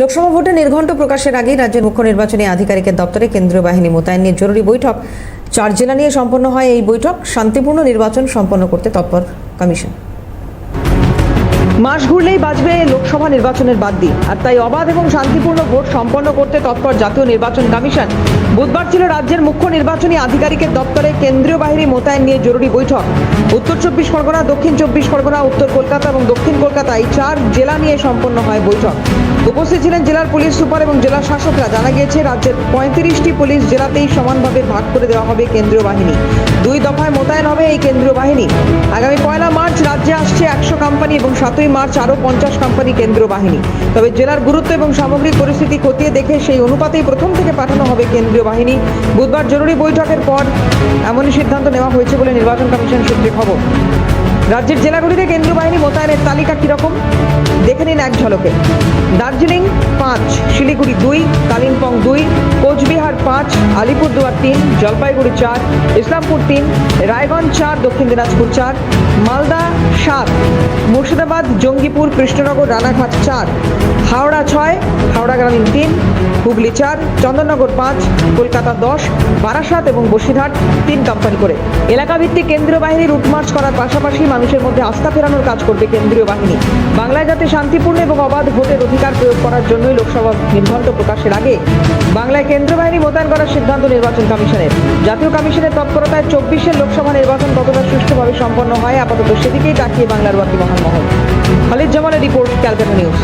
লোকসভা ভোটে নির্ঘণ্ট প্রকাশের আগেই রাজ্যের মুখ্য নির্বাচনী আধিকারিকের দপ্তরে কেন্দ্রীয় বাহিনী মোতায়েন নিয়ে জরুরি বৈঠক। চার জেলা নিয়ে সম্পন্ন হয় এই বৈঠক। শান্তিপূর্ণ নির্বাচন সম্পন্ন করতে তৎপর কমিশন। মাস ঘুরলেই বাজবে লোকসভা নির্বাচনের বাদ্যি আর তাই অবাধ এবং শান্তিপূর্ণ ভোট সম্পন্ন করতে তৎপর জাতীয় নির্বাচন কমিশন। বুধবার ছিল রাজ্যের মুখ্য নির্বাচনী আধিকারিকের দপ্তরে কেন্দ্রীয় বাহিনী মোতায়েন নিয়ে জরুরি বৈঠক। উত্তর চব্বিশ পরগনা, দক্ষিণ চব্বিশ পরগনা, উত্তর কলকাতা এবং দক্ষিণ কলকাতায় চার জেলা নিয়ে সম্পন্ন হয় বৈঠক। উপস্থিত ছিলেন জেলার পুলিশ সুপার এবং জেলা শাসকরা। জানা গিয়েছে, রাজ্যের পঁয়ত্রিশটি পুলিশ জেলাতেই সমানভাবে ভাগ করে দেওয়া হবে কেন্দ্রীয় বাহিনী। দুই দফায় মোতায়েন হবে এই কেন্দ্রীয় বাহিনী। আগামী পয়লা মার্চ রাজ্যে আসছে একশো কোম্পানি এবং সাতই মার্চ আরও পঞ্চাশ কোম্পানি কেন্দ্রীয় বাহিনী। তবে জেলার গুরুত্ব এবং সামগ্রিক পরিস্থিতি খতিয়ে দেখে সেই অনুপাতেই প্রথম থেকে পাঠানো হবে কেন্দ্রীয় বাহিনী। বুধবার জরুরি বৈঠকের পর এমনই সিদ্ধান্ত নেওয়া হয়েছে বলে নির্বাচন কমিশন সূত্রে খবর। রাজ্যের জেলাগুলিতে কেন্দ্রীয় বাহিনী মোতায়েনের তালিকা কীরকম? দেখে নিন এক ঝলকে। দার্জিলিং পাঁচ, শিলিগুড়ি দুই, কালিম্পং দুই, কোচবিহার পাঁচ, আলিপুরদুয়ার তিন, জলপাইগুড়ি চার, ইসলামপুর তিন, রায়গঞ্জ চার, দক্ষিণ দিনাজপুর চার, মালদা সাত, মুর্শিদাবাদ, জঙ্গিপুর, কৃষ্ণনগর, রানাঘাট চার, হাওড়া ছয়, হাওড়া গ্রামীণ তিন হুগলি চার, চন্দননগর পাঁচ, কলকাতা দশ, বারাসাত এবং বসিরহাট তিন কোম্পানি করে। এলাকাভিত্তিক কেন্দ্রীয় বাহিনী রুটমার্চ করার পাশাপাশি মানুষের মধ্যে আস্থা ফেরানোর কাজ করবে কেন্দ্রীয় বাহিনী। বাংলায় যাতে শান্তিপূর্ণ এবং অবাধ ভোটের অধিকার প্রয়োগ করার জন্যই লোকসভা নির্ঘণ্ট প্রকাশের আগে বাংলায় কেন্দ্রীয় বাহিনী মোতায়েন করার সিদ্ধান্ত নির্বাচন কমিশনের। জাতীয় কমিশনের তৎপরতায় চব্বিশের লোকসভা নির্বাচন কতটা সুষ্ঠুভাবে সম্পন্ন হয় আপাতত সেদিকেই তাকিয়ে বাংলার বাকি মহানমহল খালিদ জামালের রিপোর্ট ক্যালকাটা নিউজ।